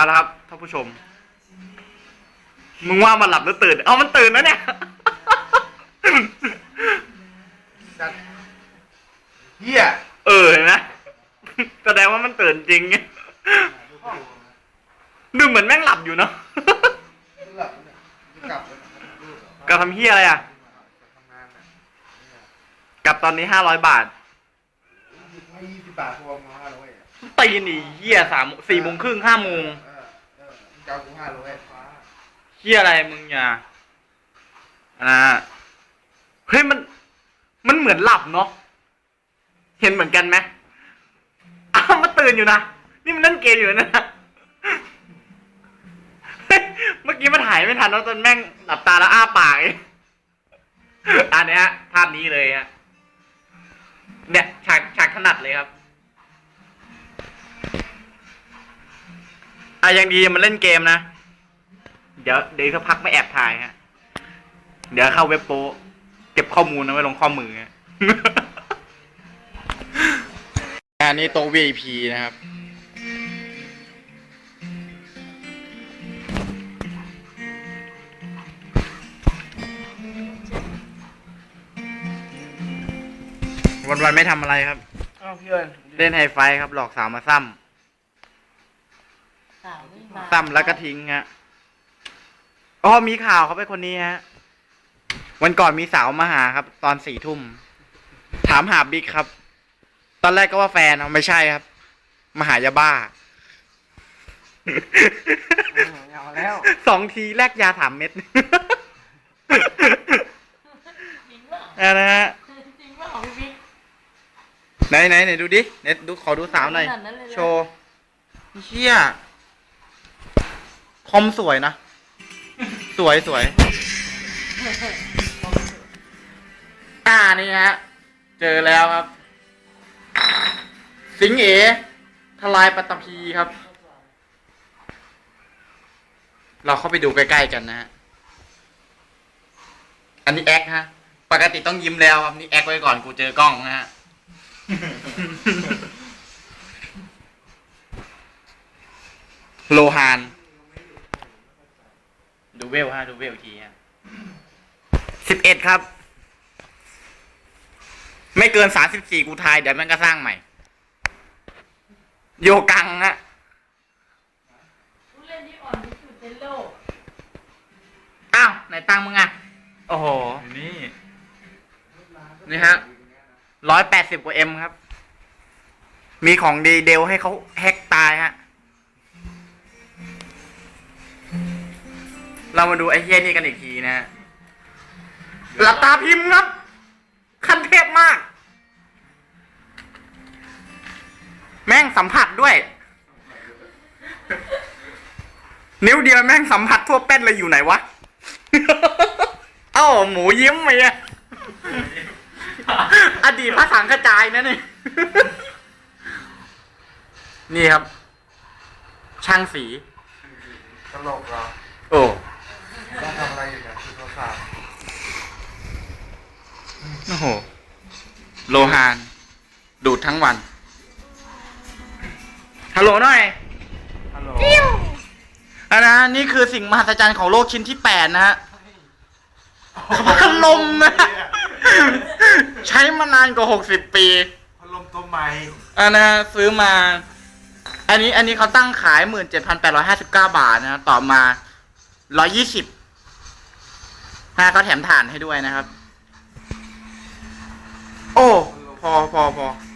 เอาละครับท่านผู้ชม มึงว่ามันหลับหรือตื่น เอามันตื่นนะเนี่ยจัดเฮียเออเห็นไหมแสดงว่ามันตื่นจริงดูเหมือนแม่งหลับอยู่เนาะหลับเนี่ยจะกลับแล้วนะครับลูกกลับทำเฮียอะไรอะทำงานน่ะเนี่ยกลับตอนนี้ห้าร้อยบาท ให้ยี่สิบบาทพอมาห้าร้อยอะตีนี่เฮียสามสี่โมงครึ่งห้าโมงเอ อเออะเอากูห้าร้อยฟ้าเฮียอะไรมึงอย่าอ่าเฮ้ยมัน มันเหมือนหลับเนาะเห็นเหมือนกันไหมอ้าวมันตื่นอยู่นะนี่มันเล่นเกมอยู่นะเฮ้ยเมื่อกี้มันถ่ายไม่ทันแล้วจนแม่งหลับตาแล้วอ้าปากเองอันเนี้ยภาพนี้เลยฮะเนี่ยฉากฉากถนัดเลยครับ อะยังดีมันเล่นเกมนะ เดี๋ยวเดี๋ยวสักพักไม่แอบถ่ายฮะ เดี๋ยวเข้าเว็บโปะเก็บข้อมูลเอาไว้ลงข้อมือฮะอันนี้โต๊ะ VIP นะครับ วันๆไม่ทำอะไรครับ อ้าวพี่เอิญเล่นไฮไฟครับ หลอกสาวมาซ้ สาวไม่มาำซ้ำแล้วก็ทิ้งฮะอ๋อมีข่าวเขาไปนคนนี้ฮะ วันก่อนมีสาวมาหาครับ ตอนสี่ทุ่ม ถามหาบิ๊กครับ ตอนแรกก็ว่าแฟนเอาไม่ใช่ครับ มาหายาบ้า เอาแล้ว สองทีแลกยาสามเม็ด จริงเปล่าอะนะฮะ จริงเปล่าพี่บิ๊ก ไหนไหนไหนดูดิเน็ตดูขอดูสาวหน่อย ขนาดนั้นเลยเหรอ โชว์เชี่ย คอมสวยนะ สวยสวยอ่านี่ฮะ เจอแล้วครับ สิงเอทลายปตตภีครับ เราเข้าไปดูใกล้ๆกันนะฮะ อันนี้แอคฮะ ปกติต้องยิ้มแล้วครับ นี่แอคไว้ก่อนกูเจอกล้องนะฮะโลฮาน เวลฮะดูเวลทีฮะสิบเอ็ดครับ ไม่เกินสามสิบสี่กูทาย เดี๋ยวมันก็สร้างใหม่ โยกังฮะผู้เล่นที่อ่อนที่สุดในโลกอ้าวไหนตังค์มึงอะ โอ้โหนี่ นี่ฮะร้อยแปดสิบกว่าเอ็มครับ มีของดีเดลให้เขาแฮกตายฮะ เรามาดูไอ้เฮียนี่กันอีกทีนะฮะหลับตาพิมพ์ครับ ขั้นเทพมาก แม่งสัมผัสด้วย นิ้วเดียวแม่งสัมผัสทั่วแป้นเลยอยู่ไหนวะ เอ้าหมูยิ้มไหมอะอดีตพระสังกระจายนะนี่นี่ครับ ช่างสีตลกเหรอโอ้ ต้องทำอะไรอยู่เนี่ยคือโทรศัพท์ โอ้โห โลหาน ดูดทั้งวัน ฮัลโหลหน่อย ฮัลโหลอันนะนี่คือสิ่งมหัศจรรย์ของโลกชิ้นที่แปดนะฮะพัดลมนะใช้มานานกว่าหกสิบปีพัดลมตัวใหม่อันนะซื้อมา อันนี้อันนี้เขาตั้งขายหมื่นเจ็ดพันแปดร้อยห้าสิบเก้าบาทนะ ต่อมาร้อยยี่สิบฮะเขาแถมถ่านให้ด้วยนะครับ โอ้พอพอพอ